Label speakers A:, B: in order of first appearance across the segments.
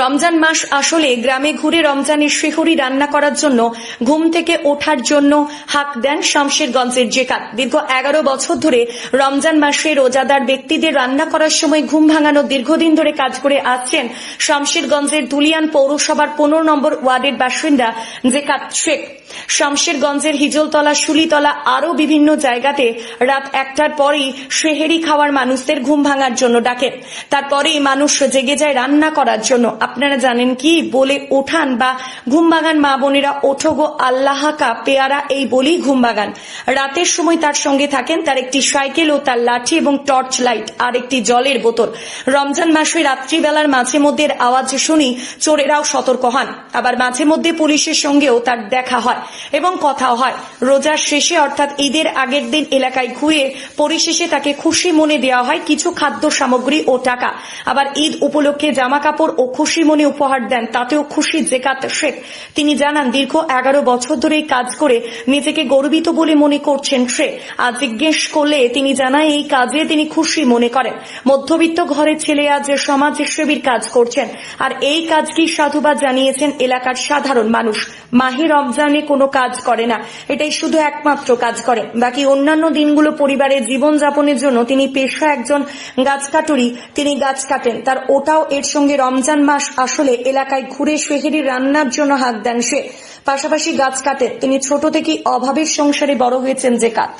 A: রমজান মাস আসলে গ্রামে ঘুরে রমজানের শেহরি রান্না করার জন্য, ঘুম থেকে ওঠার জন্য হাক দেন শামশেরগঞ্জের জেকাত। দীর্ঘ এগারো বছর ধরে রমজান মাসে রোজাদার ব্যক্তিদের রান্না করার সময় ঘুম ভাঙানো দীর্ঘদিন ধরে কাজ করে আসছেন শামশেরগঞ্জের দুলিয়ান পৌরসভার পনেরো নম্বর ওয়ার্ডের বাসিন্দা জেকাত শেখ। শামশেরগঞ্জের হিজলতলা, শুলিতলা আরও বিভিন্ন জায়গাতে রাত একটার পরেই সেহেরি খাওয়ার মানুষদের ঘুম ভাঙার জন্য ডাকেন তারপরেই মানুষ জেগে যায় রান্না করার জন্য। আপনারা জানেন কি? বলে ওঠান বা ঘুম ভাঙান মা বোনেরা, ওঠো গো আল্লাহাকা, পেয়ারা, এই বলেই ঘুম ভাঙান রাতের সময় তার সঙ্গে থাকেন তার একটি সাইকেল ও তার লাঠি এবং টর্চ লাইট আর একটি জলের বোতল। রমজান মাসে রাত্রিবেলার মাঝে মধ্যে আওয়াজ শুনি চোরেরাও সতর্ক হন। আবার মাঝে মধ্যে পুলিশের সঙ্গেও তার দেখা হয় এবং কথাও হয়। রোজার শেষে অর্থাৎ ঈদের আগের দিন এলাকায় ঘুরে পরিশেষে তাকে খুশি মনে দেওয়া হয় কিছু খাদ্য সামগ্রী ও টাকা। আবার ঈদ উপলক্ষে জামা কাপড় ও খুশি মনে উপহার দেন, তাতেও খুশি জেকাত শেখ। তিনি জানান, দীর্ঘ এগারো বছর ধরে কাজ করে নিজেকে গর্বিত বলে মনে করছেন সে আজ জিজ্ঞেস করলে তিনি জানায়, এই কাজে তিনি খুশি মনে করেন। মধ্যবিত্ত ঘরের ছেলে আজ সমাজ সেবীর কাজ করছেন। আর এই কাজকে সাধুবাদ জানিয়েছেন এলাকার সাধারণ মানুষ। মাহে রমজানে কোনো কাজ করে না। এটাই শুধু একমাত্র কাজ করে। বাকি অন্যান্য দিনগুলো পরিবারের জীবন যাপনের জন্য তিনি পেশা একজন গাছ কাটুরি, তিনি গাছ কাটেন। তার ওটাও এর সঙ্গে রমজান মাস আসলে এলাকায় ঘুরে সেহেরি রান্নার জন্য হাত দেন সে। পাশাপাশি গাছ কাটে। তিনি ছোট থেকেই অভাবের সংসারে বড় হয়েছেন যে কাত।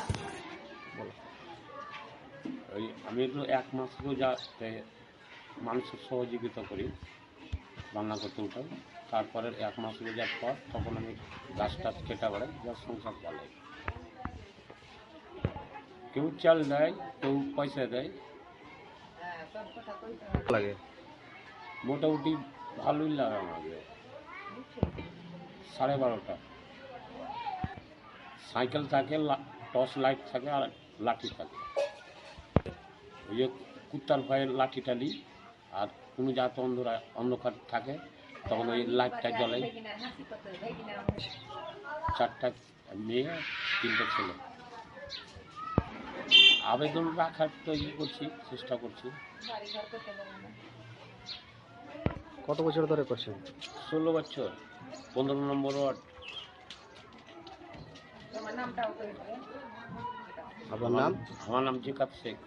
B: আমি তো এক মাস মানুষের সহযোগিতা করি রান্না করতে উঠাই তারপরে এক মাস রোজার পর তখন আমি গাছ টাছ কেটে বেড়াই যার সংসার চালাই। কেউ চাল দেয় কেউ পয়সা দেয়।
C: লাগে।
B: মোটামুটি ভালোই লাগে আমাকে সাড়ে বারোটা। সাইকেল থাকে টর্চ লাইট থাকে আর লাঠি থাকে। ওই যে কুত্তার ভয়ে লাঠিটা নিই আর কোনো যাতে অন্ধরা অন্ধকার থাকে, তখন ওই লাইটটা জ্বলাই চারটা মেয়ে, তিনটে ছেলে। আবেদন রাখার তৈরি করছি, চেষ্টা করছি।
C: কত বছর ধরে করছেন?
B: ষোলো বছর। পনেরো নম্বর ওয়ার্ড।
C: আপনার নাম?
B: আমার নাম জিকাত শেখ।